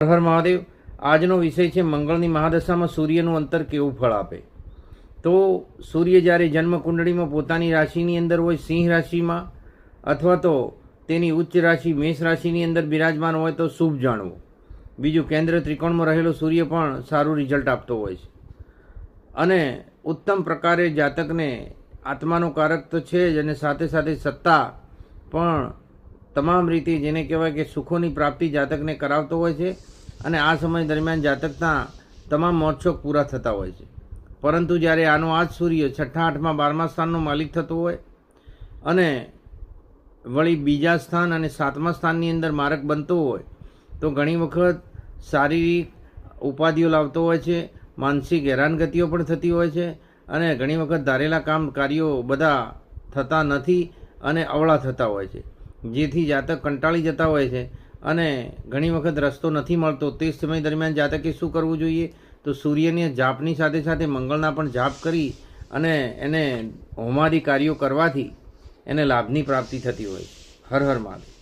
હર મહાદેવ, આજનો વિષય છે મંગળની મહાદશામાં સૂર્યનું અંતર કેવું ફળ આપે? તો સૂર્ય જ્યારે જન્મ કુંડળીમાં પોતાની રાશિની અંદર હોય સિંહ રાશિમાં અથવા તો તેની ઉચ્ચ રાશિ મેષ રાશિની અંદર બિરાજમાન હોય તો શુભ જાણવું. બીજું, કેન્દ્ર ત્રિકોણમાં રહેલો સૂર્ય પણ સારું રિઝલ્ટ આપતો હોય છે. અને ઉત્તમ પ્રકારે જાતકને આત્માનો કારક તો છે જ અને સાથે સાથે સત્તા પણ તમામ રીતે જેને કહેવાય કે સુખોની પ્રાપ્તિ જાતકને કરાવતો હોય છે અને આ સમય દરમિયાન જાતકના તમામ મોજશોખ પૂરા થતા હોય છે. પરંતુ જ્યારે આનો આ સૂર્ય છઠ્ઠા, આઠમા, બારમા સ્થાનનો માલિક થતો હોય અને વળી બીજા સ્થાન અને સાતમા સ્થાનની અંદર મારક બનતો હોય, તો ઘણી વખત શારીરિક ઉપાધિઓ લાવતો હોય છે, માનસિક હેરાનગતિઓ પણ થતી હોય છે અને ઘણી વખત ધારેલા કામ કાર્યો બધા થતા નથી અને અવળા થતા હોય છે. જેથી જાતક કંટાળી જતા હોય છે. અને ઘણી વખત રસ્તો નથી મળતો. તે સમય દરમિયાન જાતકે શું કરવું જોઈએ? તો સૂર્યની જાપની સાથે સાથે મંગળના પણ જાપ કરી અને એને હોમાદી કાર્યો કરવાથી એને લાભની પ્રાપ્તિ થતી હોય હર હર મહાદેવ.